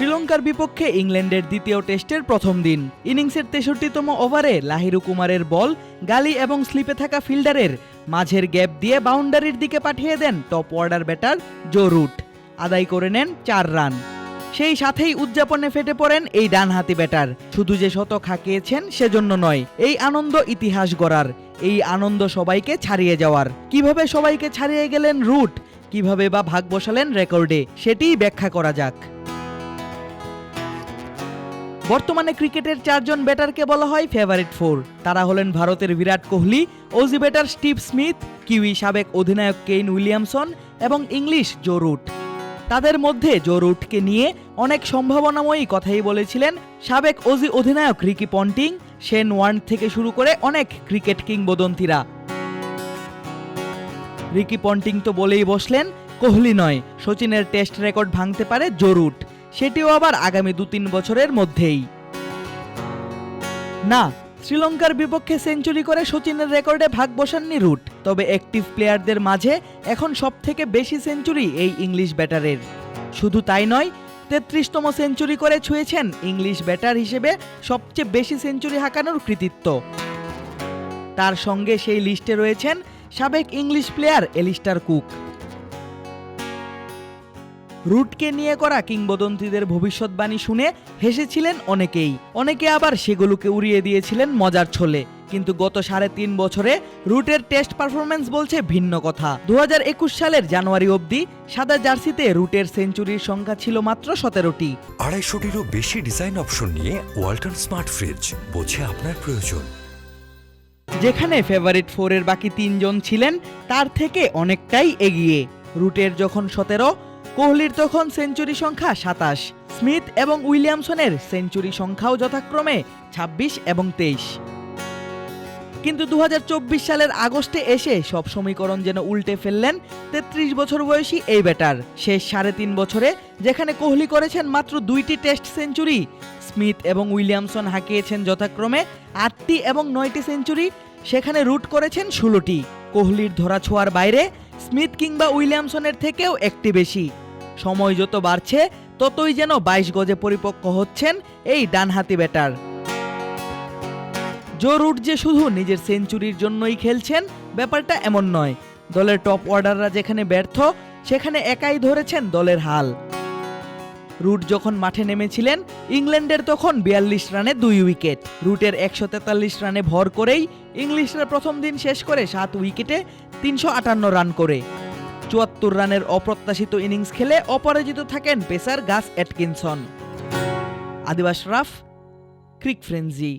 শ্রীলঙ্কার বিপক্ষে ইংল্যান্ডের দ্বিতীয় টেস্টের প্রথম দিন। ইনিংসের তেষট্টিতম ওভারে লাহিরু কুমারের বল, গালি এবং স্লিপে থাকা ফিল্ডারের মাঝের গ্যাপ দিয়ে বাউন্ডারির দিকে পাঠিয়ে দেন top order batter Joe Root. আদায় করে নেন চার রান। সেই সাথেই উদযাপনে ফেটে পড়েন এই ডানহাতি ব্যাটার। শুধু যে শতক হাঁকিয়েছেন সেজন্য নয়, এই আনন্দ ইতিহাস গড়ার, এই আনন্দ সবাইকে ছাড়িয়ে যাওয়ার। কীভাবে সবাইকে ছাড়িয়ে গেলেন রুট, কীভাবে বা ভাগ বসালেন রেকর্ডে, সেটিই ব্যাখ্যা করা যাক। বর্তমানে ক্রিকেটের চারজন ব্যাটারকে বলা হয় ফেভারিট ফোর তারা হলেন ভারতের Virat Kohli Aussie batter Steve Smith Kiwi সাবেক অধিনায়ক কেইন উইলিয়ামসন এবং ইংলিশ জো রুট তাদের মধ্যে জো রুটকে নিয়ে অনেক সম্ভাবনাময়ী কথাই বলেছিলেন সাবেক অজি অধিনায়ক রিকি পন্টিং শেন ওয়ার্ন থেকে শুরু করে অনেক ক্রিকেট কিংবদন্তিরা। রিকি পন্টিং তো বলেই বসলেন, কোহলি নয় সচিনের টেস্ট রেকর্ড ভাঙতে পারে জরুট সেটিও আবার আগামী দু তিন বছরের মধ্যেই। না, শ্রীলঙ্কার বিপক্ষে সেঞ্চুরি করে সচিনের রেকর্ডে ভাগ বসাননি রুট, তবে অ্যাক্টিভ প্লেয়ারদের মাঝে এখন সব থেকে বেশি সেঞ্চুরি এই ইংলিশ ব্যাটারের। শুধু তাই নয়, তেত্রিশতম সেঞ্চুরি করে ছুঁয়েছেন ইংলিশ ব্যাটার হিসেবে সবচেয়ে বেশি সেঞ্চুরি হাঁকানোর কৃতিত্ব। তার সঙ্গে সেই লিস্টে রয়েছেন সাবেক ইংলিশ প্লেয়ার এলিস্টার কুক। রুটকে নিয়ে করা কিংবদন্তিদের ভবিষ্যৎবাণী শুনে হেসেছিলেন অনেকেই। অনেকে আবার সেগুলোকে উড়িয়ে দিয়েছিলেন মজার ছলে। কিন্তু গত সাড়ে তিন বছরে রুটের টেস্ট পারফরমেন্স বলছে ভিন্ন কথা। দু সালের জানুয়ারি অবধি সাদা জার্সিতে রুটের সেঞ্চুরির সংখ্যা ছিল মাত্র সতেরোটি। আড়াইশোটিরও বেশি ডিজাইন অপশন নিয়ে ওয়ালটন স্মার্ট ফ্রিজ বোঝে আপনার প্রয়োজন। যেখানে ফেভারিট ফোরের বাকি তিনজন ছিলেন তার থেকে অনেকটাই এগিয়ে। রুটের যখন সতেরো কোহলির তখন সেঞ্চুরি সংখ্যা সাতাশ। স্মিথ এবং উইলিয়ামসনের সেঞ্চুরি সংখ্যাও যথাক্রমে ২৬ এবং তেইশ। কিন্তু দু হাজার চব্বিশ সালের আগস্টে এসে সব সমীকরণ যেন উল্টে ফেললেন তেত্রিশ বছর বয়সী এই ব্যাটার। শেষ সাড়ে তিন বছরে যেখানে কোহলি করেছেন মাত্র দুইটি টেস্ট সেঞ্চুরি, স্মিথ এবং উইলিয়ামসন হাঁকিয়েছেন যথাক্রমে আটটি এবং নয়টি সেঞ্চুরি, সেখানে রুট করেছেন ষোলোটি। কোহলির ধরা ছোঁয়ার বাইরে স্মিথ কিংবা উইলিয়ামসনের থেকেও একটি বেশি। সময় যত বাড়ছে, ততই যেন বাইশ গজে পরিপক্ক হচ্ছেন এই ডানহাতি ব্যাটার। জো রুট যে শুধু নিজের সেঞ্চুরির জন্যই খেলছেন, ব্যাপারটা এমন নয়। দলের টপ অর্ডাররা যেখানে ব্যর্থ, সেখানে একাই ধরেছেন দলের হাল। রুট যখন মাঠে নেমেছিলেন, ইংল্যান্ডের তখন বিয়াল্লিশ রানে দুই উইকেট। রুটের একশো তেতাল্লিশ রানে ভর করেই ইংলিশরা প্রথম দিন শেষ করে সাত উইকেটে তিনশো আটান্ন রান করে। চুয়াত্তর রানের অপ্রত্যাশিত ইনিংস খেলে অপরাজিত থাকেন পেসার গাস অ্যাটকিনসন। আদিবাস রাফ ক্রিক ফ্রেঞ্জি